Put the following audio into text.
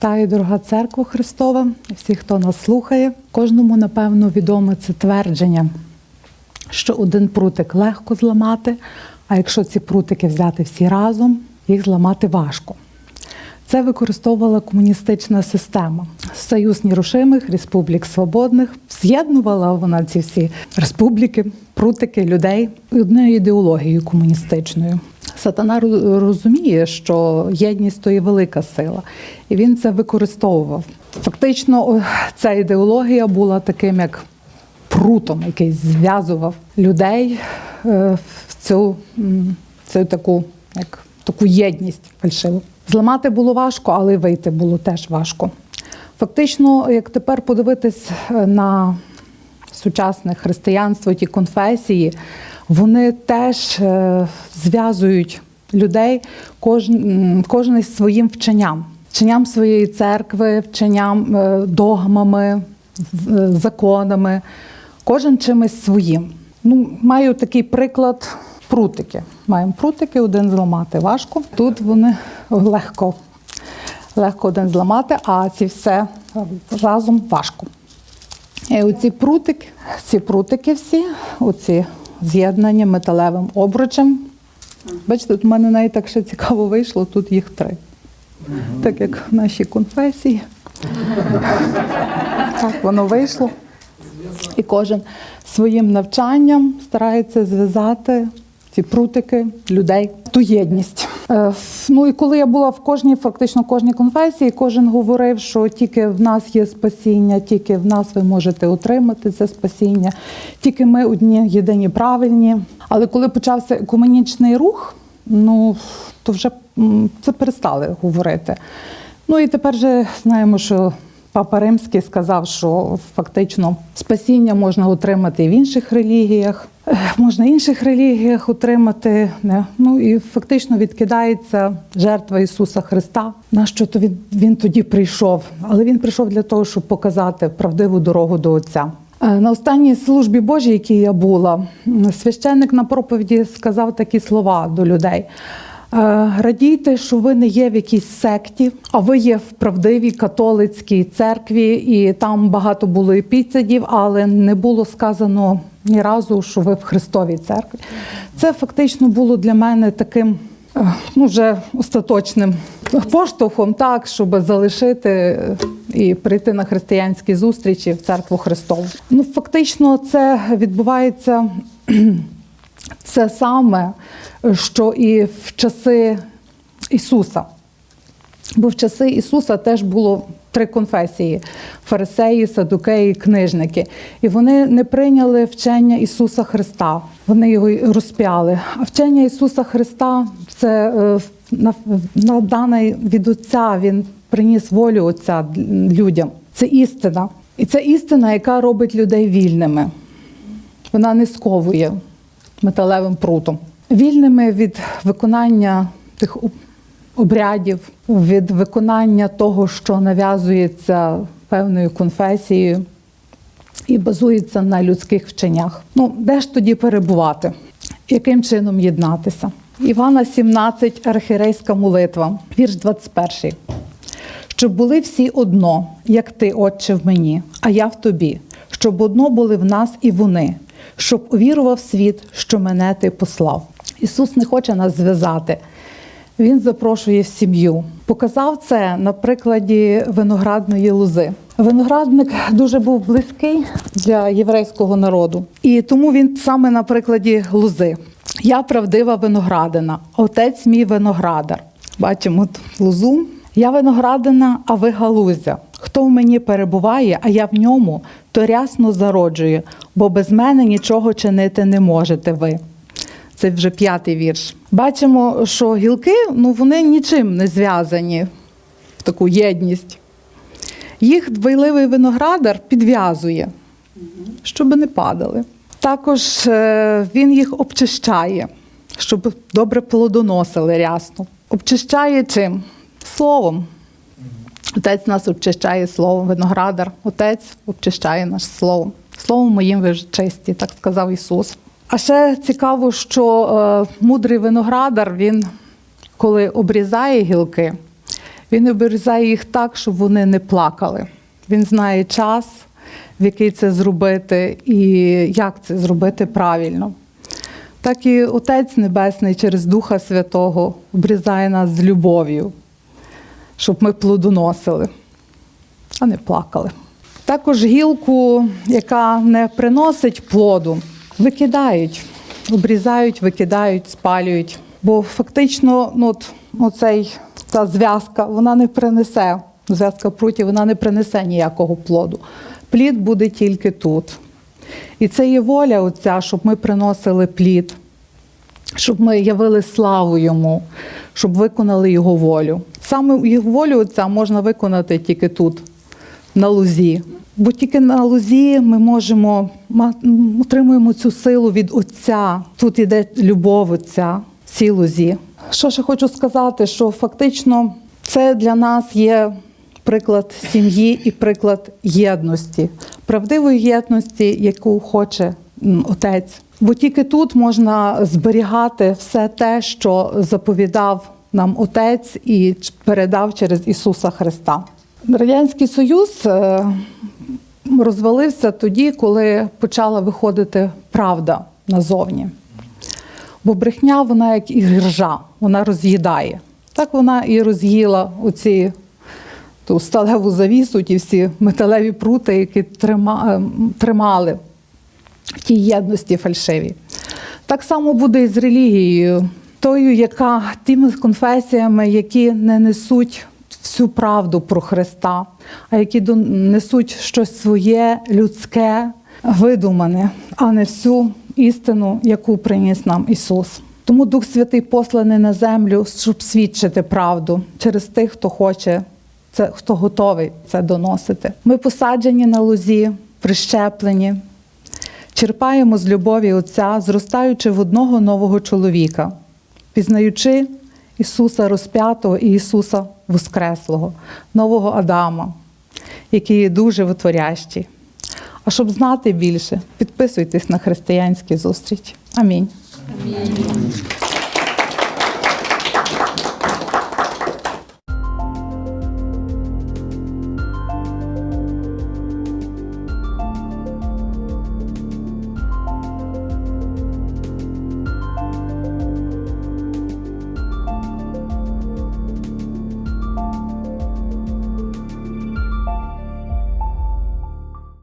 Вітаю, дорога церква Христова, всі, хто нас слухає. Кожному, напевно, відоме це твердження, що один прутик легко зламати, а якщо ці прутики взяти всі разом, їх зламати важко. Це використовувала комуністична система. Союз нерушимих, республік свободних. З'єднувала вона ці всі республіки, прутики, людей однією ідеологією комуністичною. Сатана розуміє, що єдність то є велика сила, і він це використовував. Фактично, ця ідеологія була таким як прутом, який зв'язував людей е, в цю, цю таку, як, таку єдність фальшиву. Зламати було важко, але вийти було теж важко. Фактично, як тепер подивитись е, на сучасне християнство, ті конфесії, вони теж е, зв'язують людей кожен, кожен із своїм вченням, вченням своєї церкви, вченням е, догмами, е, законами, кожен чимось своїм. Ну, маю такий приклад прутики. Маємо прутики, один зламати важко. Тут вони легко, легко один зламати, а ці все разом важко. І оці прутики, ці прутики всі, оці з'єднані металевим обручем. Бачите, в мене навіть так ще цікаво вийшло, тут їх три. Так як в нашій конфесії. Так воно вийшло. І кожен своїм навчанням старається зв'язати ці прутики людей, ту єдність. Е, Ну і коли я була в кожній, фактично кожній конфесії, кожен говорив, що тільки в нас є спасіння, тільки в нас ви можете отримати це спасіння, тільки ми одні єдині правильні. Але коли почався екуменічний рух, ну то вже це перестали говорити. Ну і тепер же знаємо, що Папа Римський сказав, що фактично спасіння можна отримати і в інших релігіях, можна інших релігіях отримати. не. Ну і фактично відкидається жертва Ісуса Христа. На що то він, він тоді прийшов? Але він прийшов для того, щоб показати правдиву дорогу до Отця. Е, На останній службі Божій, якій я була, священник на проповіді сказав такі слова до людей. Е, Радійте, що ви не є в якійсь секті, а ви є в правдивій католицькій церкві, і там багато було епітетів, але не було сказано ні разу, що ви в Христовій церкві. Це фактично було для мене таким е, ну, вже остаточним поштовхом, так, щоб залишити е, і прийти на християнські зустрічі в церкву Христову. Ну, фактично, це відбувається це саме, що і в часи Ісуса. Бо в часи Ісуса теж було три конфесії: фарисеї, садукеї, книжники. І вони не прийняли вчення Ісуса Христа. Вони його розп'яли. А вчення Ісуса Христа це е, на, на дане від Отця Він приніс волю Отця людям. Це істина. І це істина, яка робить людей вільними. Вона не сковує металевим прутом. Вільними від виконання тих обрядів, від виконання того, що нав'язується певною конфесією і базується на людських вченнях. Ну, де ж тоді перебувати? Яким чином єднатися? Івана 17, архірейська молитва, вірш 21. Щоб були всі одно, як ти, Отче, в мені, а я в тобі, щоб одно були в нас і вони, щоб увірував світ, що мене ти послав. Ісус не хоче нас зв'язати. Він запрошує в сім'ю. Показав це на прикладі виноградної лози. Виноградник дуже був близький для єврейського народу, і тому він саме на прикладі лози. Я правдива виноградина, отець мій виноградар. Бачимо от лозу. Я виноградина, а ви галузя. Хто в мені перебуває, а я в ньому, то рясно зароджує, бо без мене нічого чинити не можете ви. Це вже п'ятий вірш. Бачимо, що гілки ну, вони нічим не зв'язані в таку єдність. Їх двойливий виноградар підв'язує, щоб не падали. Також е, він їх обчищає, щоб добре плодоносили рясно. Обчищає чим? Словом. Отець нас обчищає словом, виноградар, отець обчищає нас словом. Словом моїм ви чисті, так сказав Ісус. А ще цікаво, що е, мудрий виноградар, він, коли обрізає гілки, Він обрізає їх так, щоб вони не плакали. Він знає час, в який це зробити, і як це зробити правильно. Так і Отець Небесний через Духа Святого обрізає нас з любов'ю, щоб ми плодоносили, а не плакали. Також гілку, яка не приносить плоду, викидають, обрізають, викидають, спалюють. Бо фактично, ну, от, оцей, ця зв'язка, вона не принесе, зв'язка пруті, вона не принесе ніякого плоду. Плід буде тільки тут. І це є воля оця, щоб ми приносили плід, щоб ми явили славу йому, щоб виконали його волю. Саме його волю оця можна виконати тільки тут, на лузі. Бо тільки на лузі ми можемо отримуємо цю силу від Отця. Тут іде любов Отця в цій лузі. Що ще хочу сказати, що фактично це для нас є приклад сім'ї і приклад єдності, правдивої єдності, яку хоче отець. Бо тільки тут можна зберігати все те, що заповідав нам отець і передав через Ісуса Христа. Радянський Союз е, розвалився тоді, коли почала виходити правда назовні. Бо брехня, вона як і гіржа, вона роз'їдає. Так вона і роз'їла оці ту сталеву завісу, ті всі металеві прути, які ем, тримали в тій єдності фальшиві. Так само буде і з релігією, тою, яка тими конфесіями, які не несуть всю правду про Христа, а які дон- несуть щось своє людське, видумане, а не всю істину, яку приніс нам Ісус. Тому Дух Святий посланий на землю, щоб свідчити правду через тих, хто хоче це хто готовий це доносити. Ми посаджені на лузі, прищеплені, черпаємо з любові Отця, зростаючи в одного нового чоловіка, пізнаючи Ісуса розп'ятого і Ісуса Воскреслого, нового Адама, який є дуже витворящий. А щоб знати більше, підписуйтесь на християнські зустрічі. Амінь. Амінь.